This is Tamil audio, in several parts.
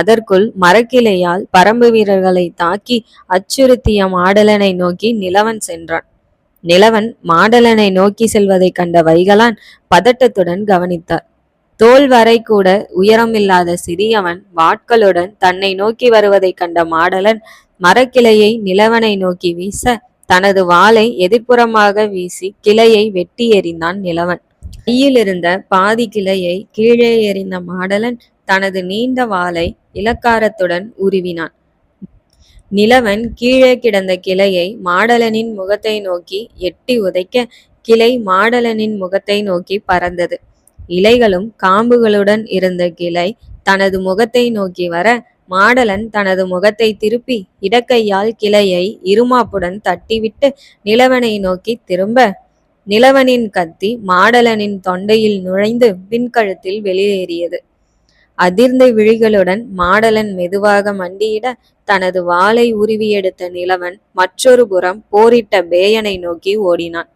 அதற்குள் மரக்கிளையால் பரம்பு வீரர்களை தாக்கி அச்சுறுத்திய மாடலனை நோக்கி நிலவன் சென்றான். நிலவன் மாடலனை நோக்கி செல்வதைக் கண்ட வைகலான் பதட்டத்துடன் கவனித்தார். தோல் வரை கூட உயரமில்லாத சிறியவன் வாட்களுடன் தன்னை நோக்கி வருவதைக் கண்ட மாடலன் மரக்கிளையை நிலவனை நோக்கி வீச தனது வாளை எதிர்ப்புறமாக வீசி கிளையை வெட்டி எறிந்தான் நிலவன். கையில் இருந்த பாதி கிளையை கீழே எறிந்த மாடலன் தனது நீண்ட வாளை இலக்காரத்துடன் உருவினான். நிலவன் கீழே கிடந்த கிளையை மாடலனின் முகத்தை நோக்கி எட்டி உதைக்க கிளை மாடலனின் முகத்தை நோக்கி பறந்தது. இலைகளும் காம்புகளுடன் இருந்த கிளை தனது முகத்தை நோக்கி வர மாடலன் தனது முகத்தை திருப்பி இடக்கையால் கிளையை இருமாப்புடன் தட்டிவிட்டு நிலவனை நோக்கி திரும்ப நிலவனின் கத்தி மாடலனின் தொண்டையில் நுழைந்து பின்கழுத்தில் வெளியேறியது. அதிர்ந்த விழிகளுடன் மாடலன் மெதுவாக மண்டியிட தனது வாளை உருவி எடுத்த நிலவன் மற்றொரு புறம் போரிட்ட பேயனை நோக்கி ஓடினான்.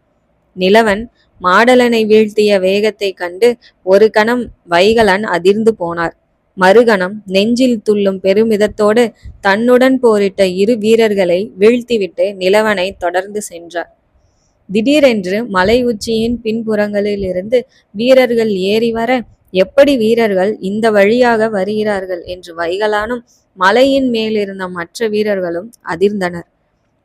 நிலவன் மாடலனை வீழ்த்திய வேகத்தைக் கண்டு ஒரு கணம் வைகலன் அதிர்ந்து போனார். மறுகணம் நெஞ்சில் துள்ளும் பெருமிதத்தோடு தன்னுடன் போரிட்ட இரு வீரர்களை வீழ்த்திவிட்டு நிலவனை தொடர்ந்து சென்றார். திடீரென்று மலை உச்சியின் பின்புறங்களிலிருந்து வீரர்கள் ஏறி வர எப்படி வீரர்கள் இந்த வழியாக வருகிறார்கள் என்று வைகலானும் மலையின் மேலிருந்த மற்ற வீரர்களும் அதிர்ந்தனர்.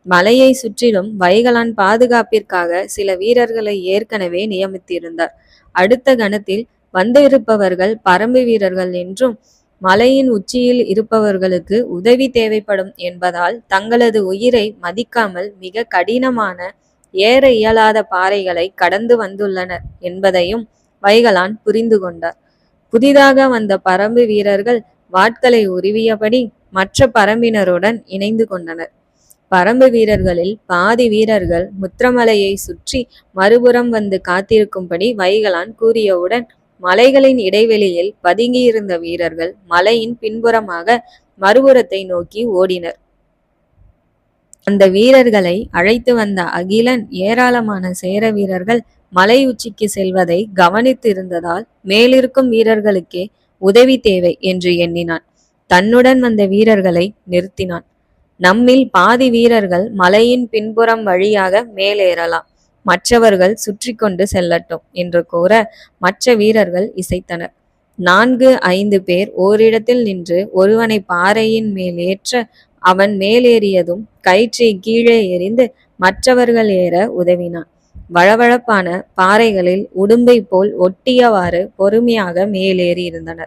மலையை சுற்றிலும் வைகலான் பாதுகாப்பிற்காக சில வீரர்களை ஏற்கனவே நியமித்திருந்தார். அடுத்த கணத்தில் வந்திருப்பவர்கள் பரம்பு வீரர்கள் என்றும் மலையின் உச்சியில் இருப்பவர்களுக்கு உதவி தேவைப்படும் என்பதால் தங்களது உயிரை மதிக்காமல் மிக கடினமான ஏற இயலாத பாறைகளை கடந்து வந்துள்ளனர் என்பதையும் வைகலான் புரிந்து கொண்டார். புதிதாக வந்த பரம்பு வீரர்கள் வாட்களை உருவியபடி மற்ற பரம்பினருடன் இணைந்து கொண்டனர். பரம்பு வீரர்களில் பாதி வீரர்கள் முத்திரமலையை சுற்றி மறுபுறம் வந்து காத்திருக்கும்படி வைகலான் கூறியவுடன் மலைகளின் இடைவெளியில் பதுங்கியிருந்த வீரர்கள் மலையின் பின்புறமாக மறுபுறத்தை நோக்கி ஓடினர். அந்த வீரர்களை அழைத்து வந்த அகிலன் ஏராளமான சேர வீரர்கள் மலை உச்சிக்கு செல்வதை கவனித்திருந்ததால் மேலிருக்கும் வீரர்களுக்கே உதவி தேவை என்று எண்ணினான். தன்னுடன் வந்த வீரர்களை நிறுத்தினான். நம்மில் பாதி வீரர்கள் மலையின் பின்புறம் வழியாக மேலேறலாம். மற்றவர்கள் சுற்றி கொண்டு செல்லட்டும் என்று கூற மற்ற வீரர்கள் இசைத்தனர். நான்கு ஐந்து பேர் ஓரிடத்தில் நின்று ஒருவனை பாறையின் மேல் ஏற்ற அவன் மேலேறியதும் கயிற்றை கீழே எறிந்து மற்றவர்கள் ஏற உதவினான். வழவழப்பான பாறைகளில் உடும்பை போல் ஒட்டியவாறு பொறுமையாக மேலேறி இருந்தனர்